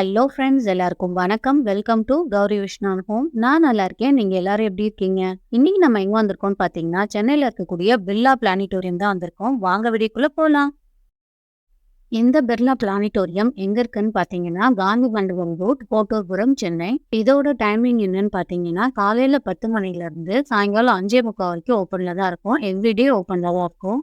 Hello friends எல்லாருக்கும் வணக்கம். Welcome to Gowri Vishnan home நான் நல்லா இருக்கேன். நீங்க எல்லாரும் எப்படி இருக்கீங்க? இன்னைக்கு நம்ம எங்க வந்திருக்கோம்னு பாத்தீங்கன்னா சென்னையில இருக்கக்கூடிய பிர்லா பிளானிட்டோரியம் தான் வந்திருக்கோம். வாங்க வீடியோக்குள்ள போலாம். இந்த பிர்லா பிளானிட்டோரியம் எங்க இருக்குன்னு பாத்தீங்கன்னா காந்தி மண்டபம் ரோட் கோட்டூர்புரம் சென்னை. இதோட டைமிங் என்னன்னு பாத்தீங்கன்னா காலையில பத்து மணில இருந்து சாயங்காலம் அஞ்சே முக்கால் வரைக்கும் ஓப்பன்ல தான் இருக்கும். எவ்ரிடே ஓப்பன்ல தான் இருக்கும்.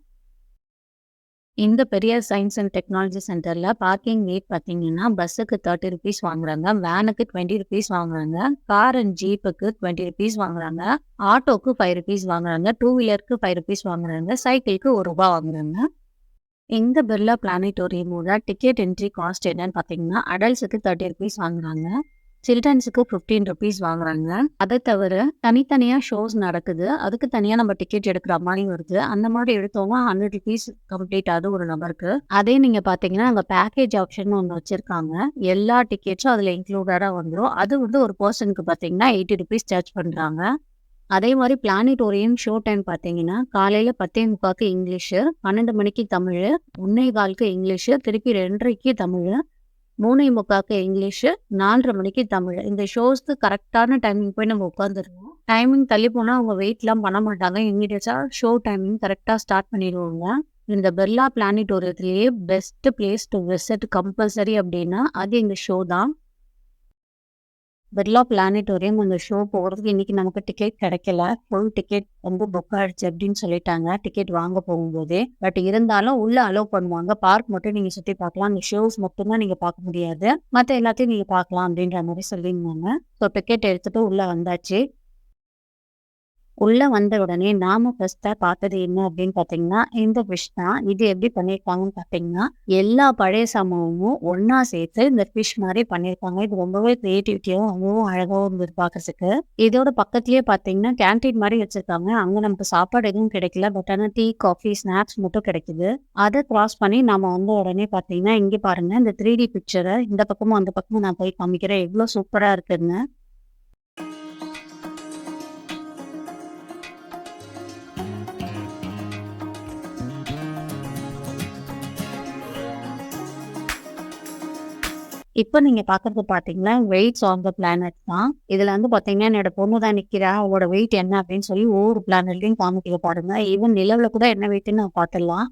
இந்த பெரிய சயின்ஸ் அண்ட் டெக்னாலஜி சென்டரில் பார்க்கிங் ரேட் பார்த்தீங்கன்னா பஸ்ஸுக்கு தேர்ட்டி ருபீஸ் வாங்குறாங்க. வேனுக்கு டுவெண்ட்டி ருபீஸ் வாங்குறாங்க. கார் அண்ட் ஜீப்புக்கு டுவெண்ட்டி ருபீஸ் வாங்குறாங்க. ஆட்டோக்கு ஃபைவ் ருபீஸ் வாங்குறாங்க. டூ வீலருக்கு ஃபைவ் ருபீஸ் வாங்குறாங்க. சைக்கிளுக்கு ஒரு ரூபா வாங்குறாங்க. இந்த பிர்லா பிளானட்டோரியமோட டிக்கெட் என்ட்ரி காஸ்ட் என்னன்னு பார்த்தீங்கன்னா அடல்ட்ஸுக்கு தேர்ட்டி ருபீஸ் வாங்குறாங்க. சில்ட்ரன்ஸுக்கு ஃபிஃப்டீன் ருபீஸ் வாங்குறாங்க. அதை தவிர தனித்தனியாக ஷோஸ் நடக்குது. அதுக்கு தனியாக நம்ம டிக்கெட் எடுக்கிற மாதிரி வருது. அந்த மாதிரி எடுத்தவங்க ஹண்ட்ரட் ருபீஸ் கம்ப்ளீட் ஆகுது ஒரு நபருக்கு. அதே நீங்கள் பார்த்தீங்கன்னா அங்கே பேக்கேஜ் ஆப்ஷன் ஒன்று வச்சுருக்காங்க. எல்லா டிக்கெட்ஸும் அதில் இன்க்ளூடடாக வந்துடும் அது வந்து ஒரு பர்சனுக்கு பார்த்தீங்கன்னா எயிட்டி ருபீஸ் சார்ஜ் பண்ணுறாங்க அதே மாதிரி பிளானிட்டோரியம் ஷோ டைம் பார்த்தீங்கன்னா காலையில் பத்தே முக்காக்கு இங்கிலீஷு பன்னெண்டு மணிக்கு தமிழ் ஒன்னே காலுக்கு இங்கிலீஷு திருப்பி ரெண்டரைக்கு தமிழ் மூணே முக்காக்கு இங்கிலீஷு நாலரை மணிக்கு தமிழ். இந்த ஷோஸ்க்கு கரெக்டான டைமிங் போய் நம்ம உட்காந்துருவோம் டைமிங் தள்ளி போனால் அவங்க வெயிட்லாம் பண்ண மாட்டாங்க. இமீடியட்டாக ஷோ டைமிங் கரெக்டாக ஸ்டார்ட் பண்ணிடுவாங்க. இந்த Birla பிளானிட்டோரியத்திலேயே best place to visit compulsory அப்படின்னா அது இந்த ஷோ தான். பிர்லா பிளானட்டோரியம் அந்த ஷோ போகிறதுக்கு இன்றைக்கி நமக்கு டிக்கெட் கிடைக்கல. ஃபுல் டிக்கெட் வந்து புக் ஆகிடுச்சு அப்படின்னு சொல்லிட்டாங்க. டிக்கெட் வாங்க போகும்போது. பட் இருந்தாலும் உள்ளே அலோவ் பண்ணுவாங்க. பார்க் மட்டும் நீங்கள் சுற்றி பார்க்கலாம். அந்த ஷோஸ் மட்டும்தான் நீங்கள் பார்க்க முடியாது. மற்ற எல்லாத்தையும் நீங்கள் பார்க்கலாம் அப்படின்ற மாதிரி சொல்லியிருந்தாங்க. ஸோ டிக்கெட் எடுத்துகிட்டு உள்ளே வந்தாச்சு. உள்ள வந்த உடனே நாம ஃபர்ஸ்டா பார்த்தது என்ன அப்படின்னு பாத்தீங்கன்னா இந்த ஃபிஷ் தான். இது எப்படி பண்ணியிருக்காங்கன்னு பாத்தீங்கன்னா எல்லா பழைய சாமானும் ஒன்னா சேர்த்து இந்த ஃபிஷ் மாதிரி பண்ணியிருக்காங்க இது ரொம்பவே கிரியேட்டிவிட்டியாவும் ரொம்பவும் அழகாகவும் இருந்தது பாக்குறதுக்கு. இதோட பக்கத்துலயே பாத்தீங்கன்னா கேன்டீன் மாதிரி வச்சிருக்காங்க. அங்க நமக்கு சாப்பாடு எதுவும் கிடைக்கல. பட் ஆனா டீ காஃபி ஸ்நாக்ஸ் மட்டும் கிடைக்குது. அதை கிராஸ் பண்ணி நாம வந்த உடனே பாத்தீங்கன்னா இங்க பாருங்க இந்த த்ரீ டி பிக்சரை இந்த பக்கமும் அந்த பக்கமும் நான் போய் காமிக்கிறேன். எவ்வளவு சூப்பரா இருக்குன்னு. இப்போ நீங்க பாக்குறது பாத்தீங்கன்னா வெயிட்ஸ் ஆன் த பிளானட் தான். இதுல வந்து பாத்தீங்கன்னா என்னோட பொண்ணு தான் நிக்கிறா. அவளோட வெயிட் என்ன அப்படின்னு சொல்லி ஒவ்வொரு பிளானட்லயும் காமிக்க பாருங்க. ஈவன் நிலவுல கூட என்ன வெயிட்னு நான் பாத்திரலாம்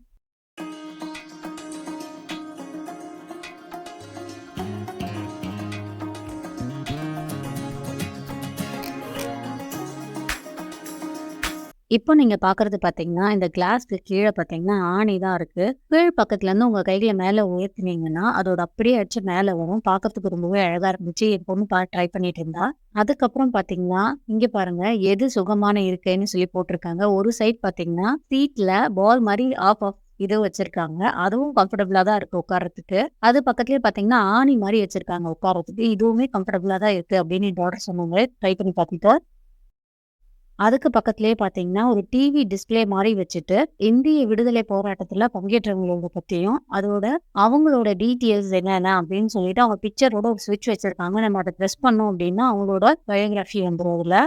இப்போ நீங்கள் பார்க்குறது பார்த்தீங்கன்னா இந்த கிளாஸ்க்கு கீழே பார்த்தீங்கன்னா ஆணி தான் இருக்குது கீழ் பக்கத்துலேருந்து உங்கள் கையில் கையில உயர்த்தினீங்கன்னா அதோட அப்படியே அடிச்சு மேலே வரும். பார்க்கறதுக்கு ரொம்பவே அழகாக இருந்துச்சு. என் பொண்ணு பா ட்ரை பண்ணிட்டு இருந்தா. அதுக்கப்புறம் பார்த்தீங்கன்னா இங்கே பாருங்க எது சுகமான இருக்குன்னு சொல்லி போட்டிருக்காங்க. ஒரு சைட் பார்த்தீங்கன்னா சீட்டில் பால் மாதிரி ஆஃப் ஆஃப் இது வச்சிருக்காங்க. அதுவும் கம்ஃபர்டபுளா தான் இருக்கு உட்காரத்துக்கு அது பக்கத்துலயே பாத்தீங்கன்னா ஆணி மாதிரி வச்சிருக்காங்க உட்காரத்துக்கு இதுவுமே கம்ஃபர்டபுளா தான் இருக்கு அப்படின்னு டாக்டர் சொன்னாங்க. ட்ரை பண்ணி பார்த்துட்டு அதுக்கு பக்கத்துலேயே பார்த்தீங்கன்னா ஒரு டிவி டிஸ்பிளே மாதிரி வச்சுட்டு இந்திய விடுதலை போராட்டத்தில் பங்கேற்றவங்களோட பற்றியும் அதோட அவங்களோட டீட்டெயில்ஸ் என்னென்ன அப்படின்னு சொல்லிட்டு அவங்க பிக்சரோட ஒரு சுவிட்ச் வச்சிருக்காங்க. நம்ம அதை ப்ரெஸ் பண்ணோம் அப்படின்னா அவங்களோட பயோகிராஃபி வந்துடும் அதில்.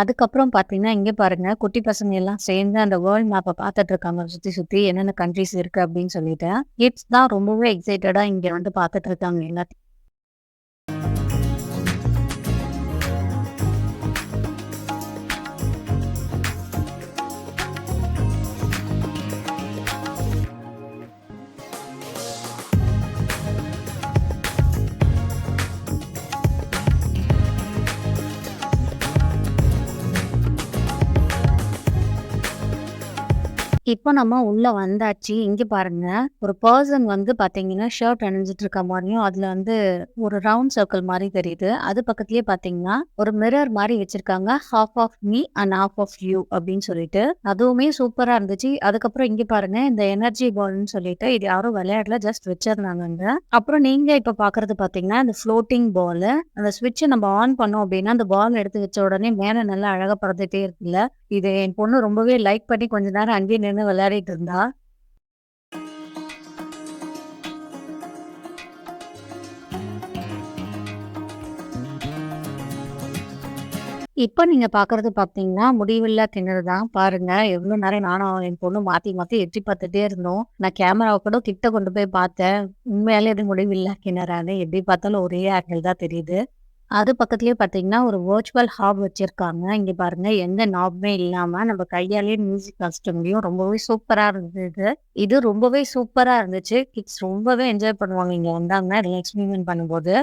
அதுக்கப்புறம் பார்த்தீங்கன்னா இங்கே பாருங்க குட்டி பசங்க எல்லாம் சேர்ந்து அந்த வேர்ல்ட் மேப்பை பார்த்துட்டு இருக்காங்க சுற்றி சுற்றி என்னென்ன கண்ட்ரிஸ் இருக்கு அப்படின்னு சொல்லிட்டு. கிட்ஸ் தான் ரொம்பவே எக்ஸைட்டடாக இங்கே வந்து பார்த்துட்டு இருக்காங்க எல்லாத்தையும். இப்போ நம்ம உள்ள வந்தாச்சு. இங்க பாருங்க. ஒரு பர்சன் வந்து பாத்தீங்கன்னா ஷர்ட் அணிஞ்சிட்டு இருக்க மாதிரியும் அதுல வந்து ஒரு ரவுண்ட் சர்க்கிள் மாதிரி தெரியுது. அது பக்கத்துலயே பாத்தீங்கன்னா ஒரு மிரர் மாதிரி வச்சிருக்காங்க. Half of me and half of you அப்படின்னு சொல்லிட்டு. அதுவுமே சூப்பரா இருந்துச்சு. அதுக்கப்புறம் இங்க பாருங்க. இந்த எனர்ஜி பால்னு சொல்லிட்டு இது யாரும் விளையாடல ஜஸ்ட் வச்சிருந்தாங்க அப்புறம் நீங்க இப்ப பாக்குறது பாத்தீங்கன்னா இந்த ஃப்ளோட்டிங் பால் அந்த ஸ்விட்சை நம்ம ஆன் பண்ணோம் அப்படின்னா அந்த பால் எடுத்து வச்ச உடனே மேல நல்லா அழகா பறந்துட்டே இருக்குல்ல. இது என் பொண்ணு ரொம்பவே லைக் பண்ணி கொஞ்ச நேரம் அங்கேயே உட்காந்து விளையாடிட்டு இருந்தா? இப்போ நீங்க பாக்குறது பாத்தீங்கன்னா முடிவில்லா திணறு தான். பாருங்கள் எவ்வளோ நேரம் நானும் என் பொண்ணு மாற்றி மாற்றி எட்டி பார்த்துட்டே இருந்தோம். நான் கேமராவை கூட கிட்ட கொண்டு போய் பார்த்தேன். உண்மையாலே எதுவும் முடிவில்லா கிணறான்னு எப்படி பார்த்தாலும் ஒரே ஆங்கிள் தான் தெரியுது. அது பக்கத்துலேயே பார்த்தீங்கன்னா, ஒரு வர்ச்சுவல் ஹாப் வச்சிருக்காங்க. இங்கே பாருங்கள் எந்த நாபுமே இல்லாமல் நம்ம கையாலேயே மியூசிக் வாசிக்க முடியும். ரொம்பவே சூப்பராக இருந்தது. இது ரொம்பவே சூப்பராக இருந்துச்சு. கிட்ஸ் ரொம்பவே என்ஜாய் பண்ணுவாங்க இங்கே வந்தாங்கன்னா, இதெல்லாம் எக்ஸ்பெரிமென்ட் பண்ணும்போது.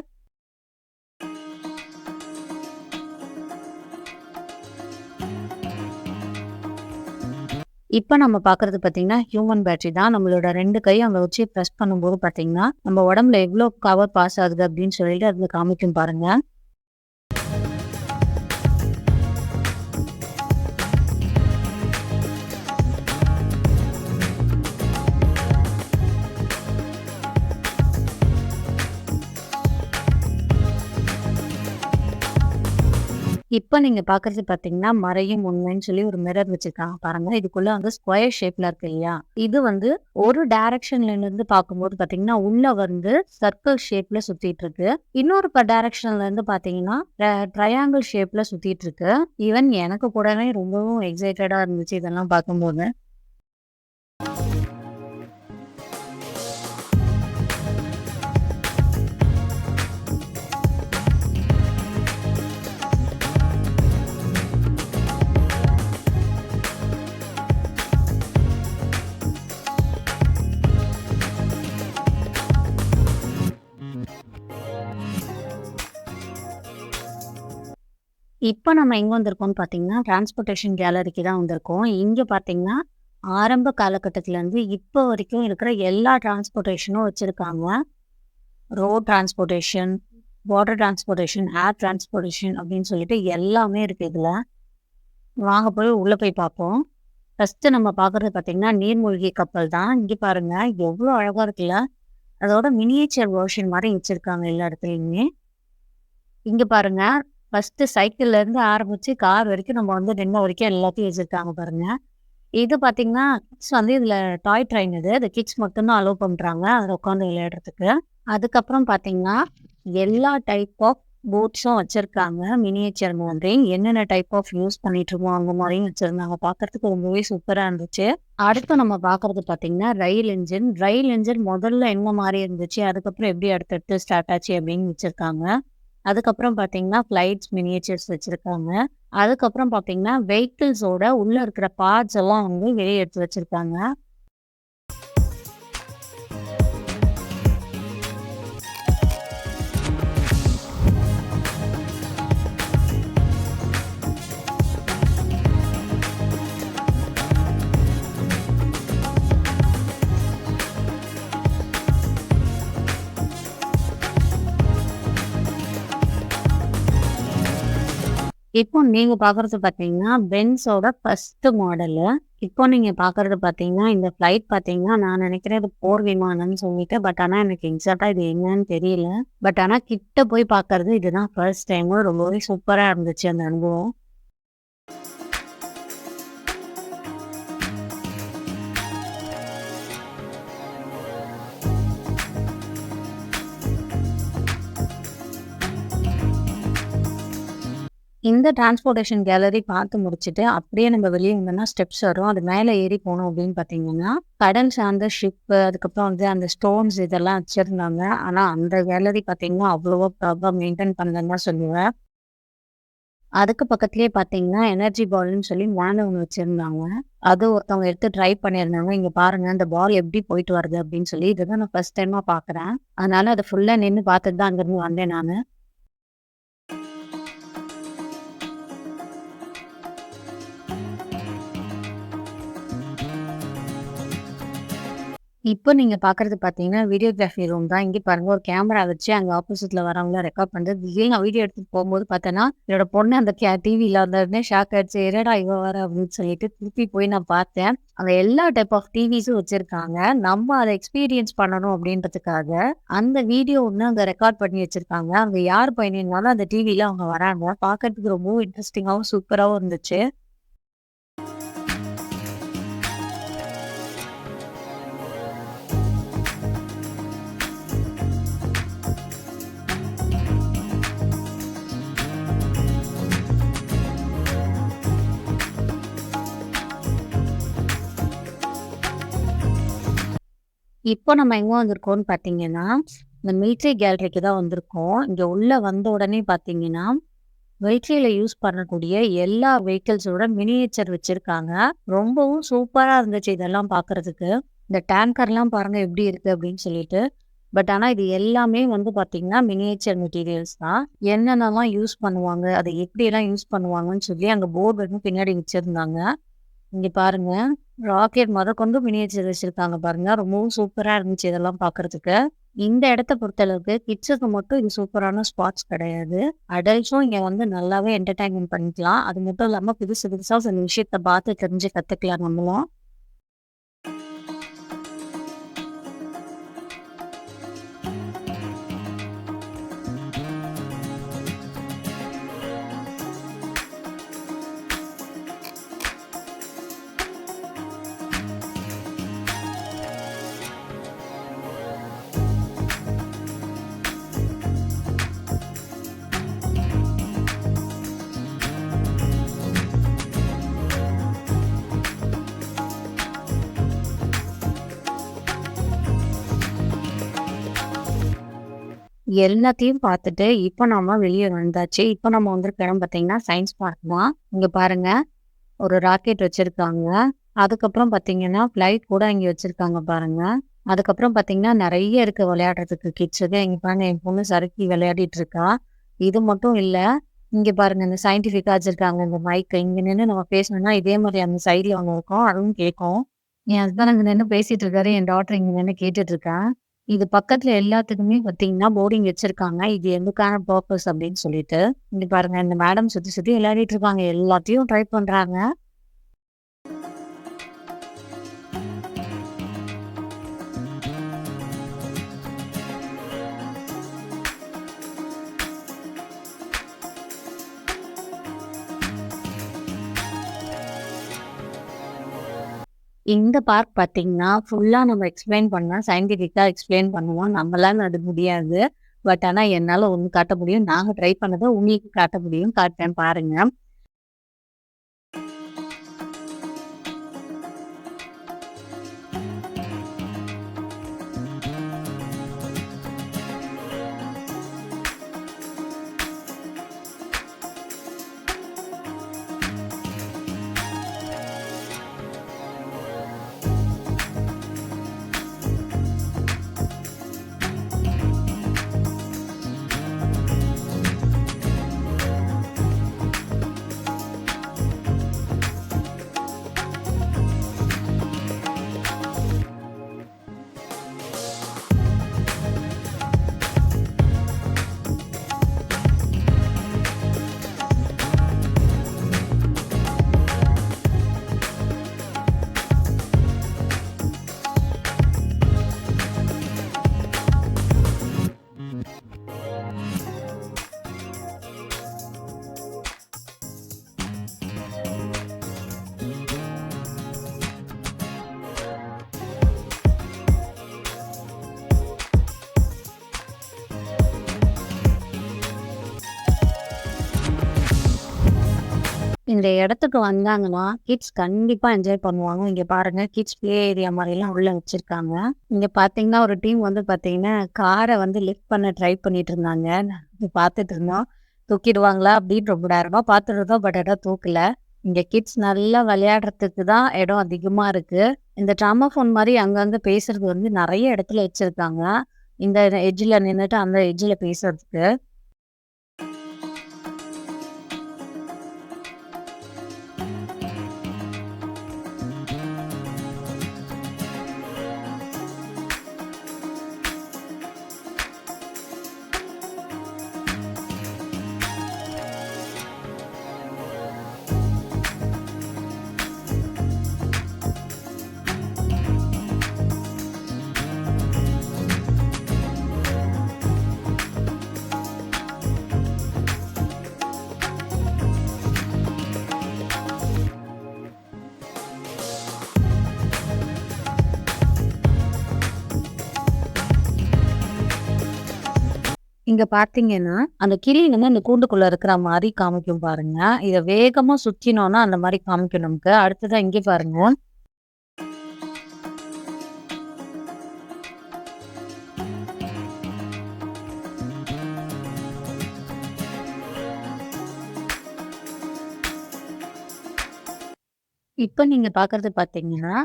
இப்போ நம்ம பார்க்குறது பார்த்தீங்கன்னா, ஹியூமன் பேட்டரி தான். நம்மளோட ரெண்டு கையும் அங்கே வச்சு ப்ரெஸ் பண்ணும்போது பார்த்தீங்கன்னா, நம்ம உடம்புல எவ்வளோ கவர் பாஸ் ஆகுது அப்படின்னு சொல்லிட்டு அதில் காமிக்கும் பாருங்கள் இப்போ நீங்கள் பார்க்குறது பார்த்தீங்கன்னா, மறையும் உண்மைன்னு சொல்லி ஒரு மிரர் வச்சுருக்காங்க பாருங்கள் இதுக்குள்ளே வந்து ஸ்கொயர் ஷேப்ல இருக்கு இல்லையா? இது வந்து ஒரு டேரக்ஷன்லேருந்து பார்க்கும்போது பார்த்தீங்கன்னா, உள்ள வந்து சர்க்கிள் ஷேப்பில் சுற்றிட்டு இருக்கு. இன்னொரு இப்போ டைரக்ஷன்ல இருந்து பார்த்தீங்கன்னா, ட்ரையாங்கிள் ஷேப்பில் சுற்றிட்டு இருக்கு. ஈவன் எனக்கு கூடவே ரொம்பவும் எக்ஸைட்டடாக இருந்துச்சு இதெல்லாம் பார்க்கும்போது. இப்போ நம்ம எங்கே வந்திருக்கோம்னு பார்த்தீங்கன்னா, டிரான்ஸ்போர்ட்டேஷன் கேலரிக்கு தான் வந்திருக்கோம். இங்கே பார்த்தீங்கன்னா, ஆரம்ப காலகட்டத்திலேருந்து இப்போ வரைக்கும் இருக்கிற எல்லா டிரான்ஸ்போர்ட்டேஷனும் வச்சுருக்காங்க road transportation water transportation air transportation அப்படின்னு சொல்லிட்டு எல்லாமே இருக்குது இதில் வாங்க போய் உள்ளே போய் பார்ப்போம். ஃபஸ்ட்டு நம்ம பார்க்குறது பார்த்தீங்கன்னா, நீர்மூழ்கி கப்பல் தான். இங்கே பாருங்கள் எவ்வளோ அழகாக இருக்குல்ல. அதோட மினியேச்சர் வேர்ஷன் மாதிரி வச்சுருக்காங்க எல்லா இடத்துலையுமே இங்கே பாருங்க, ஃபர்ஸ்ட் சைக்கிள்ல இருந்து ஆரம்பிச்சு கார் வரைக்கும் நம்ம வந்து நின்ன வரைக்கும் எல்லாத்தையும் வச்சிருக்காங்க பாருங்க. இது பாத்தீங்கன்னா கிட்ஸ் வந்து இதுல டாய் ட்ரெயின் இது. அது கிட்ஸ் மட்டும்தான் அலோவ் பண்றாங்க. அதில் உட்காந்து விளையாடுறதுக்கு. அதுக்கப்புறம் பார்த்தீங்கன்னா, எல்லா டைப் ஆஃப் போட்ஸும் வச்சிருக்காங்க. மினியேச்சர் மாதிரி. என்னென்ன டைப் ஆஃப் யூஸ் பண்ணிட்டுருக்கோம் அந்த மாதிரியும் வச்சிருந்தாங்க. பார்க்கறதுக்கு ரொம்பவே சூப்பரா இருந்துச்சு. அடுத்து நம்ம பார்க்குறது பார்த்தீங்கன்னா, ரயில் இன்ஜின் ரயில் இன்ஜின் முதல்ல என்ன மாதிரி இருந்துச்சு, அதுக்கப்புறம் எப்படி அடுத்தடுத்து ஸ்டார்ட் ஆச்சு அப்படின்னு வச்சிருக்காங்க. அதுக்கப்புறம் பார்த்தீங்கன்னா, ஃப்ளைட்ஸ் மினியேச்சர்ஸ் வச்சிருக்காங்க. அதுக்கப்புறம் பார்த்தீங்கன்னா, வெஹிக்கிள்ஸோட உள்ள இருக்கிற பார்ட்ஸ் எல்லாம் வந்து வெளியே எடுத்து வச்சிருக்காங்க. இப்போ நீங்க பார்க்குறது பார்த்தீங்கன்னா, பென்ஸோட ஃபர்ஸ்ட்டு மாடலு. இப்போ நீங்க பார்க்குறது பார்த்தீங்கன்னா, இந்த ஃப்ளைட் பார்த்தீங்கன்னா, நான் நினைக்கிறேன் இது போர் விமானம்னு சொல்லிட்டு. பட் ஆனா எனக்கு எக்ஸாக்ட்டா இது என்னன்னு தெரியல. பட் ஆனா கிட்ட போய் பார்க்குறது இதுதான் ஃபர்ஸ்ட் டைமு. ரொம்பவே சூப்பரா இருந்துச்சு அந்த அனுபவம். இந்த டிரான்ஸ்போர்டேஷன் கேலரி பார்த்து முடிச்சுட்டு, அப்படியே நம்ம வெளியே வந்தோம்னா ஸ்டெப்ஸ் வரும். அது மேலே ஏறி போகணும் அப்படின்னு பார்த்தீங்கன்னா, கடல் சார்ந்த ஷிப்பு, அதுக்கப்புறம் வந்து அந்த ஸ்டோன்ஸ் இதெல்லாம் வச்சிருந்தாங்க. ஆனால் அந்த கேலரி பார்த்தீங்கன்னா, அவ்வளோவா ப்ராப்ளம் மெயின்டெயின் பண்ணலன்னு சொல்லுவேன். அதுக்கு பக்கத்துலேயே பார்த்தீங்கன்னா, எனர்ஜி பால்னு சொல்லி மேல ஒண்ணு வச்சிருந்தாங்க. அது ஒருத்தவங்க எடுத்து ட்ரை பண்ணியிருந்தாங்க. இங்க பாருங்க அந்த பால் எப்படி போயிட்டு வருது அப்படின்னு சொல்லி. இதுதான் நான் ஃபர்ஸ்ட் டைமா பார்க்குறேன். அதனால அதை ஃபுல்லா நின்று பார்த்துட்டு தான் அங்கருந்து வந்தேன் நான் இப்போ நீங்கள் பார்க்குறது பார்த்தீங்கன்னா, வீடியோகிராஃபி ரூம் தான். இங்கே பாருங்கள் ஒரு கேமரா வச்சு அங்கே ஆப்போசிட்ல வரவங்கள ரெக்கார்ட் பண்ணுறது திடீர்னு நான் வீடியோ எடுத்துட்டு போகும்போது பார்த்தேன்னா, என்னோட பொண்ணு அந்த கே டிவியில் வந்தோடனே ஷாக் ஆயிடுச்சு. "என்னடா இவ வர அப்படின்னு சொல்லிட்டு திருப்பி போய் நான் பார்த்தேன். அங்கே எல்லா டைப் ஆஃப் டிவிஸும் வச்சுருக்காங்க நம்ம அதை எக்ஸ்பீரியன்ஸ் பண்ணணும் அப்படின்றதுக்காக, அந்த வீடியோ ஒன்று அங்கே ரெக்கார்ட் பண்ணி வச்சுருக்காங்க அங்கே யார் பயணினாலும் அந்த டிவியில் அவங்க வராங்க. பார்க்கறதுக்கு ரொம்பவும் இன்ட்ரெஸ்டிங்காகவும் சூப்பராகவும் இருந்துச்சு. இப்போ நம்ம எங்கே வந்திருக்கோம்னு பார்த்தீங்கன்னா, இந்த மிலிட்ரி கேலரிக்கு தான் வந்திருக்கோம். இங்கே உள்ள வந்த உடனே பார்த்தீங்கன்னா, மிலிட்ரியில் யூஸ் பண்ணக்கூடிய எல்லா வெஹிக்கிள்ஸோட மினியேச்சர் வச்சுருக்காங்க ரொம்பவும் சூப்பராக இருந்துச்சு இதெல்லாம் பார்க்குறதுக்கு இந்த டேங்கர்லாம் பாருங்க எப்படி இருக்கு அப்படின்னு சொல்லிட்டு. பட் ஆனால் இது எல்லாமே வந்து பார்த்தீங்கன்னா, மினியேச்சர் மெட்டீரியல்ஸ் தான். என்னென்னலாம் யூஸ் பண்ணுவாங்க, அதை எப்படியெல்லாம் யூஸ் பண்ணுவாங்கன்னு சொல்லி அங்கே போர்டு பின்னாடி வச்சிருந்தாங்க. இங்க பாருங்க, ராக்கெட் மொதற்கொண்டு மினியேச்சர் வச்சிருக்காங்க பாருங்க. ரொம்பவும் சூப்பரா இருந்துச்சு இதெல்லாம் பார்க்கறதுக்கு. இந்த இடத்த பொறுத்தளவுக்கு கிட்ஸுக்கு மட்டும் இது சூப்பரான ஸ்பாட்ஸ் கிடையாது. அடல்ட்ஸும் இங்க வந்து நல்லாவே என்டர்டைன்மெண்ட் பண்ணிக்கலாம். அது மட்டும் இல்லாம புதுசு புதுசா சில விஷயத்த பார்த்து தெரிஞ்சு கத்துக்கலாம் நம்மளும். எல்லாத்தையும் பார்த்துட்டு இப்போ நம்ம வெளியே வந்தாச்சு. இப்போ நம்ம வந்திருக்க இடம் பார்த்தீங்கன்னா, சயின்ஸ் பார்க் தான். இங்க பாருங்க, ஒரு ராக்கெட் வச்சிருக்காங்க. அதுக்கப்புறம் பார்த்தீங்கன்னா, ஃப்ளைட் கூட இங்க வச்சிருக்காங்க பாருங்க. அதுக்கப்புறம் பார்த்தீங்கன்னா, நிறைய இருக்கு விளையாடுறதுக்கு கிட்ஸுக்கு. இங்க பாருங்க என் பொண்ணு சறுக்கி விளையாடிட்டு இருக்கா. இது மட்டும் இல்ல, இங்க பாருங்க இந்த சயின்டிஃபிக்கா வச்சிருக்காங்க இந்த மைக். இங்க நின்று நம்ம பேசணும்னா, இதே மாதிரி அந்த சைடுல ஒண்ணு இருக்கும். அதுவும் கேட்கும். என் ஹஸ்பண்ட் அங்க நின்று பேசிட்டு இருக்காரு. என் டாக்டர் இங்க நின்று கேட்டுட்டு இருக்கேன் இது பக்கத்துல எல்லாத்துக்குமே பாத்தீங்கன்னா போர்டிங் வச்சிருக்காங்க. இது எதுக்கான பர்பஸ் அப்படின்னு சொல்லிட்டு. இங்க பாருங்க இந்த மேடம் சுத்தி சுத்தி விளையாடிட்டு இருக்காங்க. எல்லாத்தையும் ட்ரை பண்றாங்க. இந்த பார்க் பார்த்தீங்கன்னா, ஃபுல்லா நம்ம எக்ஸ்ப்ளைன் பண்ணா சயின்டிஃபிக்காக எக்ஸ்பிளைன் பண்ணுவோம். நம்மளால அது முடியாது. பட் ஆனா என்னால ஒன்று காட்ட முடியும். நாங்க ட்ரை பண்ணத உங்களுக்கு காட்ட முடியும். காட்டுறேன் பாருங்க. இந்த இடத்துக்கு வந்தாங்கன்னா, கிட்ஸ் கண்டிப்பா என்ஜாய் பண்ணுவாங்க. இங்க பாருங்க கிட்ஸ் பிளே ஏரியா மாதிரிலாம் உள்ள வச்சிருக்காங்க. இங்க பார்த்தீங்கன்னா, ஒரு டீம் வந்து பார்த்தீங்கன்னா, காரை வந்து லிஃப்ட் பண்ண ட்ரை பண்ணிட்டு இருந்தாங்க. பார்த்துட்டு இருந்தோம். தூக்கிடுவாங்களா அப்படின்னு ரொம்ப நேரமா பாத்துட்டு இருந்தோம். பட் இடம் தூக்கல. இங்க கிட்ஸ் நல்லா விளையாடுறதுக்கு தான் இடம் அதிகமா இருக்கு. இந்த ட்ராமாஃபோன் மாதிரி அங்கங்க பேசுறது வந்து நிறைய இடத்துல வச்சிருக்காங்க. இந்த எஜ்ஜில் நின்றுட்டு அந்த எட்ஜ்ல பேசுறதுக்கு. இங்க பாத்தீங்கன்னா அந்த கிளி வந்து அந்த கூண்டுக்குள்ள இருக்கிற மாதிரி காமிக்கும் பாருங்க. இத வேகமா சுத்தினோம்னா அந்த மாதிரி காமிக்கும் நமக்கு. அடுத்ததான் இங்க பாருங்க. இப்போ நீங்க பாக்குறது பாத்தீங்கன்னா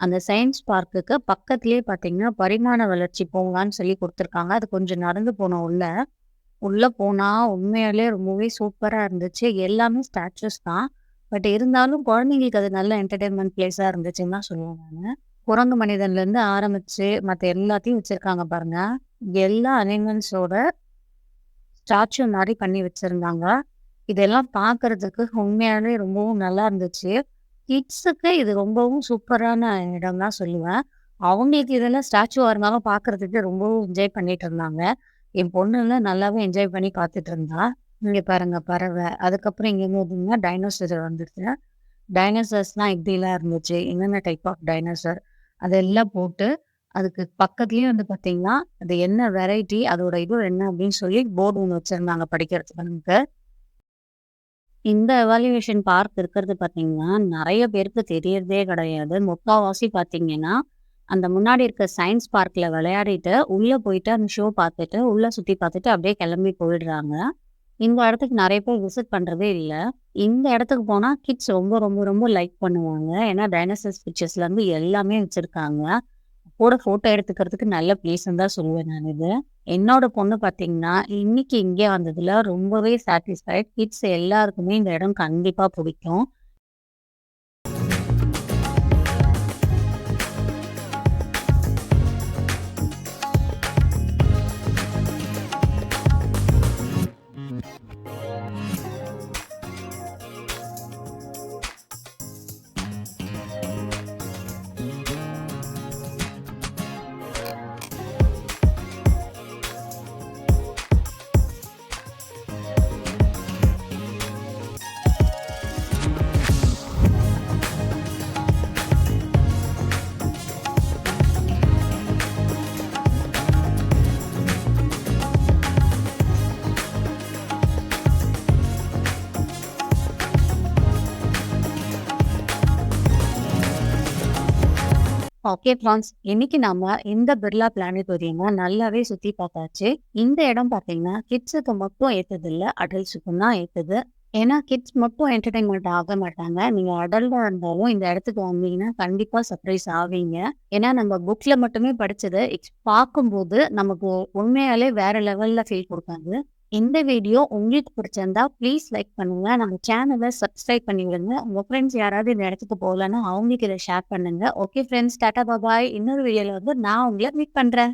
அந்த சயின்ஸ் பார்க்குக்கு பக்கத்துலேயே பார்த்தீங்கன்னா, பரிமாண வளர்ச்சி பூங்கான்னு சொல்லி கொடுத்துருக்காங்க அது கொஞ்சம் நடந்து போனோம் உள்ள. உள்ளே போனால் உண்மையாலே ரொம்பவே சூப்பராக இருந்துச்சு. எல்லாமே ஸ்டாச்சுஸ் தான். பட் இருந்தாலும் குழந்தைங்களுக்கு அது நல்ல என்டர்டைன்மெண்ட் பிளேஸாக இருந்துச்சுன்னு தான் சொல்லுவாங்க குரங்கு மனிதன்லேருந்து ஆரம்பித்து மற்ற எல்லாத்தையும் வச்சுருக்காங்க பாருங்க. எல்லா அனிமல்ஸோட ஸ்டாச்சு மாதிரி பண்ணி வச்சுருந்தாங்க இதெல்லாம் பார்க்கறதுக்கு உண்மையாலே ரொம்பவும் நல்லா இருந்துச்சு. கிட்ஸுக்கு இது ரொம்பவும் சூப்பரான இடம் தான் சொல்லுவேன். அவங்களுக்கு இதெல்லாம் ஸ்டாச்சுவாக இருந்தாலும் பார்க்கறதுக்கு ரொம்பவும் என்ஜாய் பண்ணிட்டு இருந்தாங்க. என் பொண்ணுலாம் நல்லாவே என்ஜாய் பண்ணி பார்த்துட்டு இருந்தா. இங்கே பாருங்க பறவை. அதுக்கப்புறம் இங்கே பார்த்தீங்கன்னா டைனோசர் வந்துருச்சு. டைனோசர்ஸ்லாம் எப்படிலாம் இருந்துச்சு? என்னென்ன டைப் ஆஃப் டைனோசர்? அதெல்லாம் போட்டு அதுக்கு பக்கத்துலேயும் வந்து பார்த்தீங்கன்னா, அது என்ன வெரைட்டி? அதோட இது என்ன அப்படின்னு சொல்லி போர்டு ஒன்று வச்சுருந்தாங்க படிக்கிறதுக்கு நமக்கு. இந்த எவாலுவேஷன் பார்க் இருக்கிறது பார்த்தீங்கன்னா, நிறைய பேருக்கு தெரியறதே கிடையாது. முக்காவாசி பார்த்தீங்கன்னா, அந்த முன்னாடி இருக்க சயின்ஸ் பார்க்கில் விளையாடிட்டு, உள்ளே போயிட்டு அந்த ஷோ பார்த்துட்டு, உள்ளே சுற்றி பார்த்துட்டு அப்படியே கிளம்பி போயிடுறாங்க. இந்த இடத்துக்கு நிறைய பேர் விசிட் பண்ணுறதே இல்லை இந்த இடத்துக்கு போனால் கிட்ஸ் ரொம்ப ரொம்ப ரொம்ப லைக் பண்ணுவாங்க. ஏன்னா டைனோசர்ஸ் பிக்சர்ஸ்லேருந்து எல்லாமே வச்சுருக்காங்க கூட ஃபோட்டோ எடுத்துக்கிறதுக்கு நல்ல பிளேஸ்ன்னு தான் சொல்லுவேன் நான் இது. என்னோட பொண்ணு பார்த்தீங்கன்னா, இன்னைக்கு இங்கே வந்ததுல ரொம்பவே சாட்டிஸ்ஃபைட். கிட்ஸ் எல்லாருக்குமே இந்த இடம் கண்டிப்பாக பிடிக்கும். ஓகே ஃப்ரான்ஸ் இன்னைக்கு நாம இந்த பிர்லா பிளானட்டோரியம நல்லாவே சுத்தி பார்த்தாச்சு. இந்த இடம் பார்த்தீங்கன்னா, கிட்ஸுக்கு மட்டும் ஏத்தது இல்ல, அடல்ட்ஸுக்கும் தான் ஏத்தது. ஏன்னா கிட்ஸ் மட்டும் என்டர்டைன்மெண்ட் ஆக மாட்டாங்க. நீங்க அடல்ட்டா இருந்தாலும் இந்த இடத்துக்கு வந்தீங்கன்னா, கண்டிப்பா சர்ப்ரைஸ் ஆவீங்க. ஏன்னா நம்ம புக்ல மட்டுமே படிச்சது பார்க்கும்போது நமக்கு உண்மையாலே வேற லெவல்ல ஃபீல் கொடுக்காங்க இந்த வீடியோ உங்களுக்கு பிடிச்சிருந்தா ப்ளீஸ் லைக் பண்ணுங்க. நம்ம சேனலை சப்ஸ்கிரைப் பண்ணி விடுங்க. உங்க ஃப்ரெண்ட்ஸ் யாராவது இந்த இடத்துக்கு போகலன்னா, அவங்களுக்கு இதை ஷேர் பண்ணுங்க. ஓகே ஃப்ரெண்ட்ஸ் டாட்டா பாபாய் இன்னொரு வீடியோல வந்து நான் உங்களை மீட் பண்றேன்.